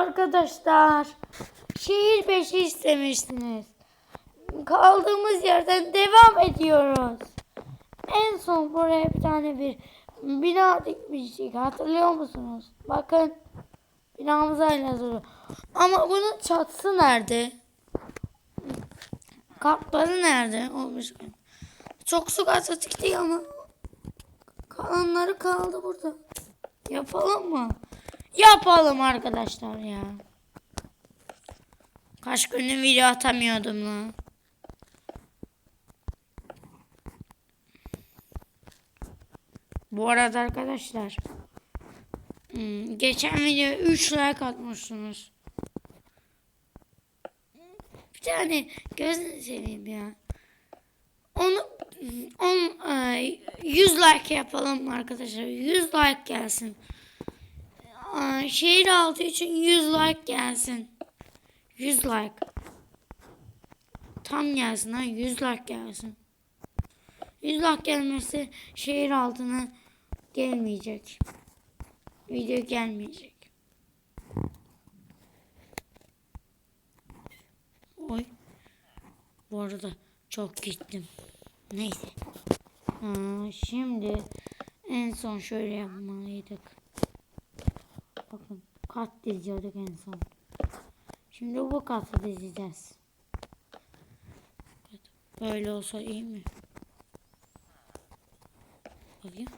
arkadaşlar. Şehir beşi istemiştiniz. Kaldığımız yerden devam ediyoruz. En son buraya bir tane bir bina dikmiştik. Hatırlıyor musunuz? Bakın. Binamız hala duruyor. Ama bunun çatısı nerede? Kapları nerede? Olmuş. Çok su katı diktik ama kalanları kaldı burada. Yapalım mı? Yapalım arkadaşlar ya. Kaç gündür video atamıyordum lan. Bu arada arkadaşlar hmm, geçen video 3 like atmışsınız. Bir tane gözünü seveyim ya. Onu on, e, 100 like yapalım arkadaşlar. 100 like gelsin. Şehir altı için 100 like gelsin. 100 like. Tam gelsin ha 100 like gelsin. 100 like gelmezse şehir altına gelmeyecek. Video gelmeyecek. Oy. Bu arada çok gittim. Neyse. Aa, şimdi en son şöyle yapmalıydık. Bakın kat diziyorduk en son. Şimdi bu katı dizeceğiz. Böyle olsa iyi mi? Bakayım.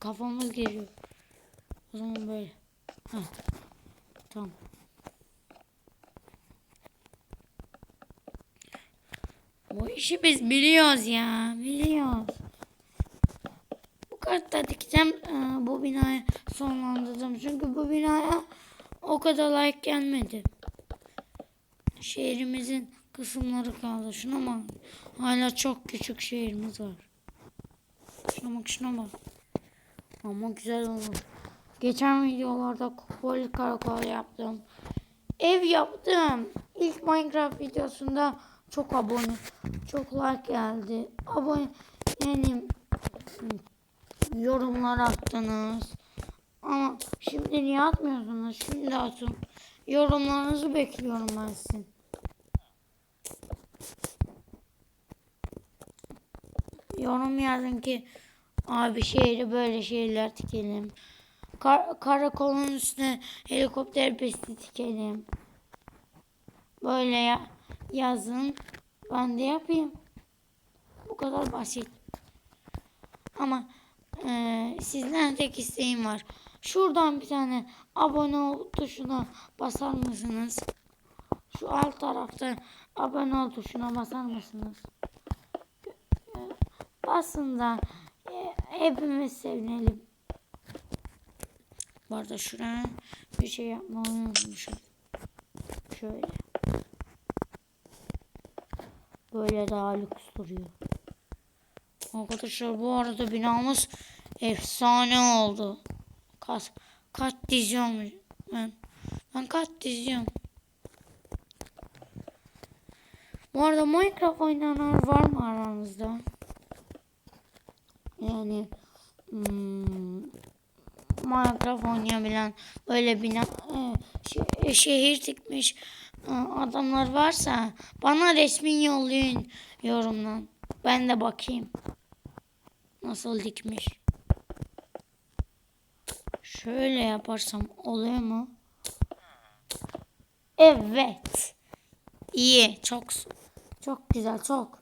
Kafamız geliyor. O zaman böyle. Heh. Tamam. Bu işi biz biliyoruz ya. Biliyoruz. Bu kartta dikeceğim. Ee, bu binayı Çünkü bu binaya o kadar like gelmedi. Şehrimizin kısımları kaldı. Şuna bak. Hala çok küçük şehrimiz var. Şuna bak şuna bak. Ama güzel oldu. Geçen videolarda kupoli karakol yaptım. Ev yaptım. İlk Minecraft videosunda çok abone, çok like geldi. Abone yorumlar attınız. Ama şimdi niye atmıyorsunuz? Şimdi atın. Yorumlarınızı bekliyorum ben sizin. Yorum yazın ki abi şehri böyle şeyler dikelim. Kar karakolun üstüne helikopter pisti dikelim. Böyle ya yazın. Ben de yapayım. Bu kadar basit. Ama e, sizden tek isteğim var. Şuradan bir tane abone ol tuşuna basar mısınız? Şu alt tarafta abone ol tuşuna basar mısınız? Basın da e, hepimiz sevinelim. Bu arada şuraya bir şey yapmayı unutmuşum. Şöyle. Böyle daha lüks duruyor. Arkadaşlar bu arada binamız efsane oldu. Kaç, kaç diziyorum ben. Ben kaç diziyorum. Bu arada Minecraft oynayanlar var mı aranızda? Yani hmm, Minecraft oynayabilen böyle bina e, şe- şehir dikmiş e, adamlar varsa bana resmi yollayın yorumdan. Ben de bakayım. Nasıl dikmiş. Şöyle yaparsam oluyor mu? Evet. İyi. Çok çok güzel. Çok.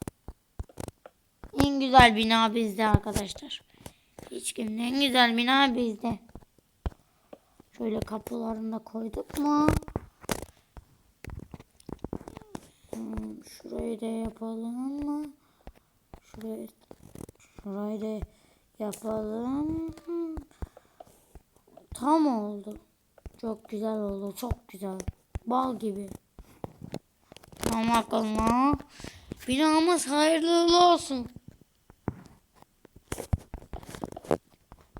En güzel bina bizde arkadaşlar. Hiç kimin en güzel bina bizde. Şöyle kapılarını da koyduk mu? Hmm, Şurayı da yapalım mı? Şurayı, şurayı da yapalım. Tam oldu. Çok güzel oldu. Çok güzel. Bal gibi. Tamam bakalım. Binamız hayırlı olsun.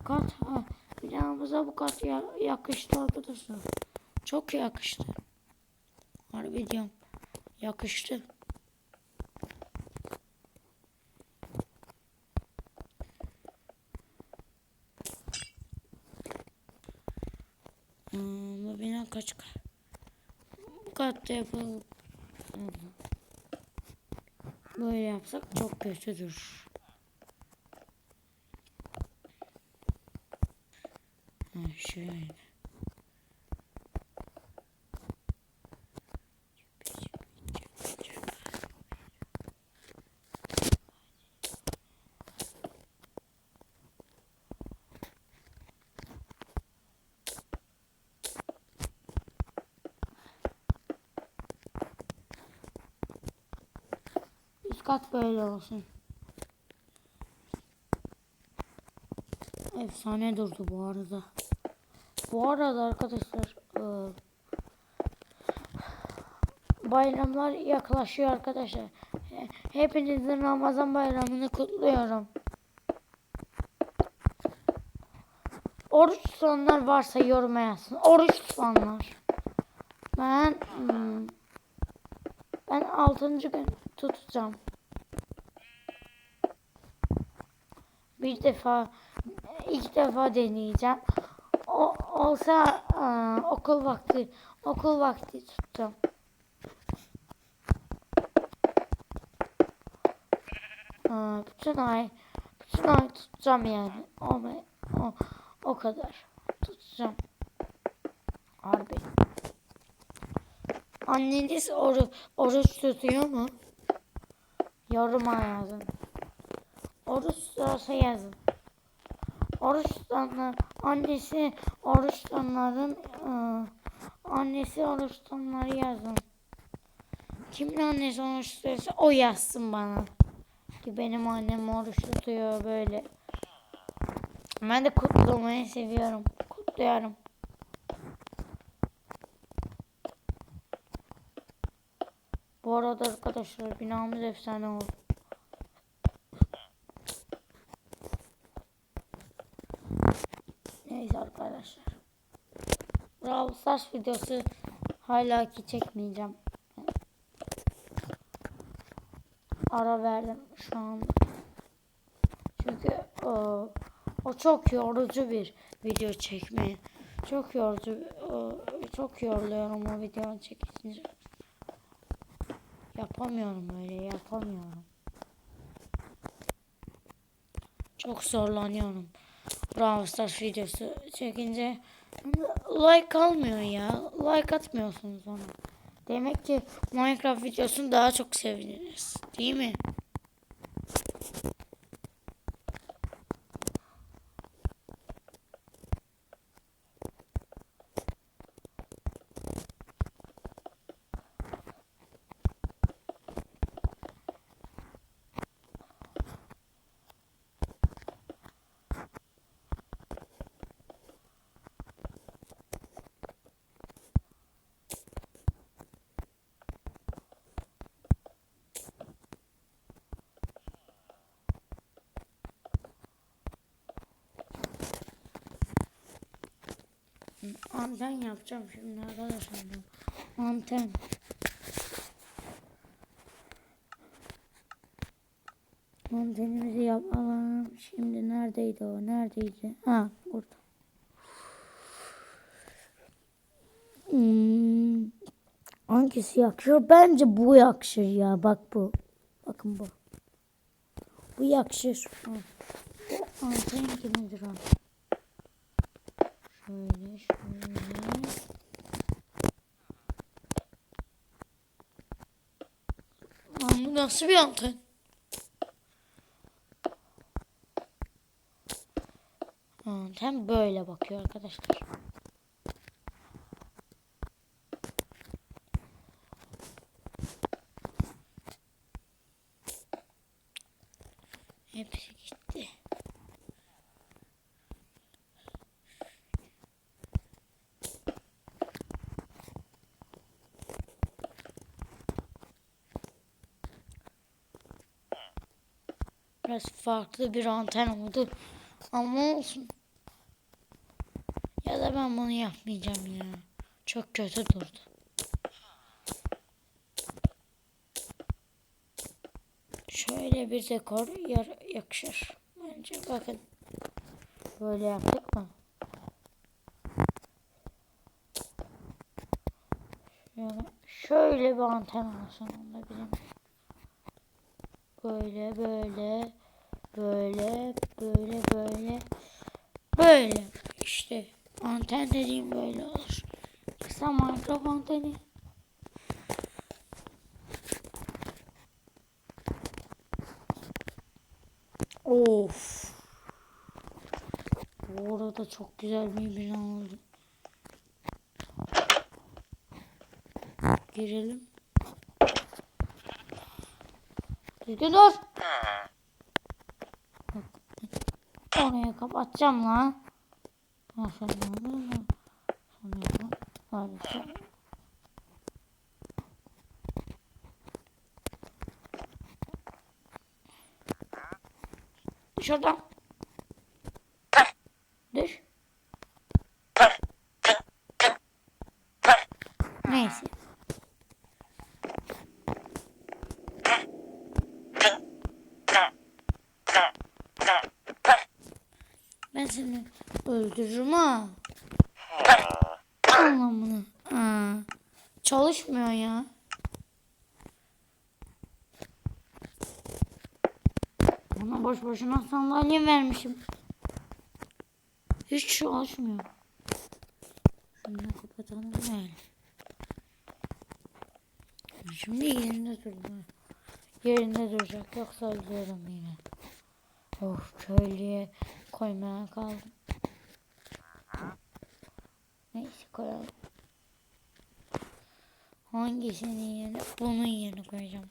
Kat ha, binamıza bu kat ya- yakıştı arkadaşlar. Çok yakıştı. Harbi diyorum. Yakıştı. Kaç kat? Bu katta yapalım. Böyle yapsak çok kötüdür. Ha, şöyle. Kat böyle olsun. Efsane durdu bu arada. Bu arada arkadaşlar e, bayramlar yaklaşıyor arkadaşlar. He- Hepinizin Ramazan bayramını kutluyorum. Oruç tutanlar varsa yoruma yazsın. Oruç tutanlar. Ben hmm, ben 6. gün tutacağım. Bir defa ilk defa deneyeceğim. O, olsa aa, okul vakti okul vakti tutacağım. Aa, bütün ay bütün ay tutacağım yani. O, o, o kadar tutacağım. Harbi. Anneniz oru, oruç tutuyor mu? Yoruma yazın. Oruç tutarsa yazın. Oruç tutanlar, annesi oruç tutanların ıı, annesi oruç tutanları yazın. Kimin annesi oruç tutuyorsa o yazsın bana. Ki benim annem oruç tutuyor böyle. Ben de kutlamayı seviyorum. Kutluyorum. Bu arada arkadaşlar binamız efsane oldu. Arkadaşlar. Brawl Stars videosu hala ki çekmeyeceğim. Ara verdim şu an. Çünkü o, o çok yorucu bir video çekmeye. Çok yorucu. o, çok yoruluyorum o videonu çekince. Yapamıyorum öyle yapamıyorum. Çok zorlanıyorum. Brawl Stars videosu çekince like almıyor ya. Like atmıyorsunuz ona. Demek ki Minecraft videosunu daha çok seviniriz. Değil mi? Anten yapacağım şimdi arkadaşlar. Anten. Antenimizi yapalım. Şimdi neredeydi o? Neredeydi? Ha burada. Hmm. Hangisi yakışır? Bence bu yakışır ya. Bak bu. Bakın bu. Bu yakışır. Bu anten kimidir o? Şöyle şöyle. Lan bu nasıl bir anten? Anten böyle bakıyor arkadaşlar. Hepsi gitti. Biraz farklı bir anten oldu. Ama olsun. Ya da ben bunu yapmayacağım ya. Çok kötü durdu. Şöyle bir dekor yar- yakışır. Bence bakın. Böyle yaptık mı? Şöyle bir anten olsun onda bizim. Böyle böyle böyle böyle böyle böyle işte anten dediğim böyle olur. Kısa Minecraft anteni. Of. Bu arada çok güzel bir bina oldu. Girelim. Düzgün dur. Bak, Orayı kapatacağım lan. Ha, sen ne yapıyorsun? Sen ne yapıyorsun? Hadi sen. Düş oradan. Düş. Neyse. Ben seni öldürürüm ha. Anlamını. Ha. Çalışmıyor ya. Bana boş boşuna sandalye vermişim. Hiç çalışmıyor. Şunu kapatalım yani. Şimdi yerinde durdu. Yerinde duracak yoksa ölürüm yine. Of köylüye koymaya kaldım. Neyse koyalım. Hangisinin yerine? Bunun yerine koyacağım.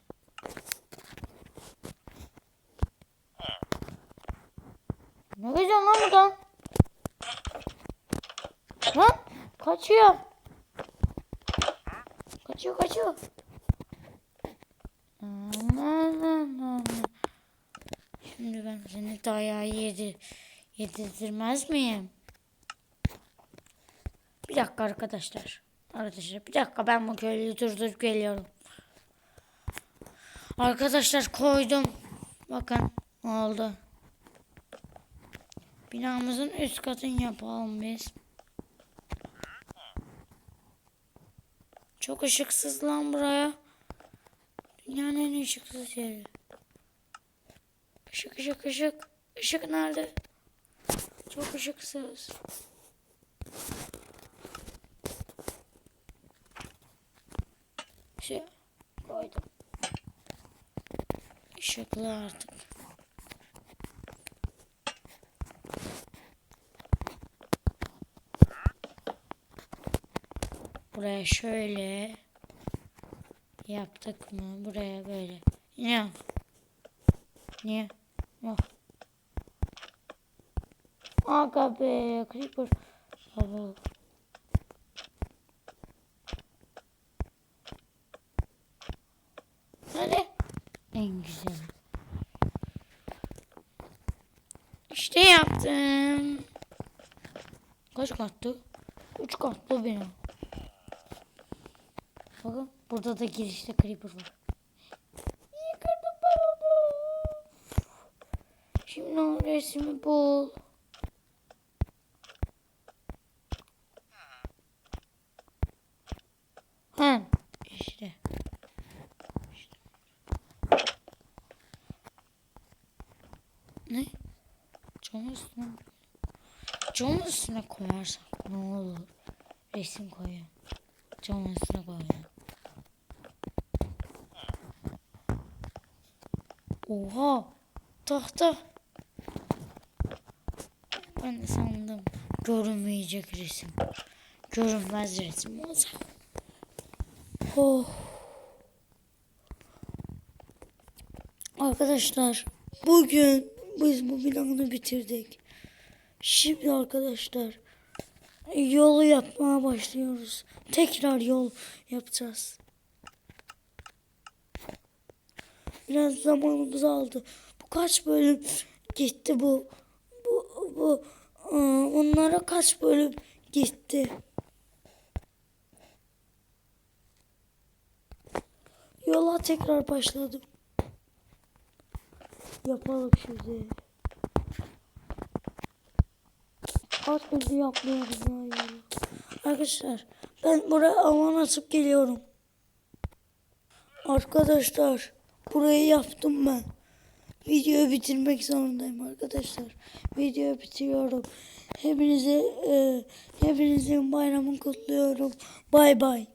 Ne geziyorsun lan buradan? Lan kaçıyor. Kaçıyor kaçıyor. Şimdi ben seni dayağı yedi, yedirtmez miyim? Bir dakika arkadaşlar. Arkadaşlar bir dakika ben bu köylüyü durdurup geliyorum. Arkadaşlar koydum. Bakın oldu. Binamızın üst katını yapalım biz. Çok ışıksız lan buraya. Dünyanın en ışıksız yeri. Işık ışık ışık. Işık nerede? Çok ışıksız. Şey koydum. Işıklı artık. Buraya şöyle yaptık mı? Buraya böyle. Niye? Niye? Yok. Aga be. Creeper. Baba. Hadi. En güzel. İşte yaptım. Kaç katlı? Üç katlı bina. Bakın burada da girişte creeper var. Yıkırdım ben. Şimdi o resmi bul. Ha işte. İşte. Ne? Camın üstüne Camın üstüne koyarsak ne olur? Resim koyuyorum. Camın üstüne koyuyorum. Oha! Tahta. Ben de sandım. Görünmeyecek resim. Görünmez resim olacak. Oh. Arkadaşlar bugün biz bu planı bitirdik. Şimdi arkadaşlar yolu yapmaya başlıyoruz. Tekrar yol yapacağız. Biraz zamanımız aldı. Bu kaç bölüm gitti bu? Bu bu onlara kaç bölüm gitti? Yola tekrar başladım. Yapalım şimdi. Kaç gündür yapmıyoruz. Arkadaşlar ben buraya aman atıp geliyorum. Arkadaşlar burayı yaptım ben. Videoyu bitirmek zorundayım arkadaşlar. Videoyu bitiriyorum. Hepinize e, hepinizin bayramını kutluyorum. Bay bay.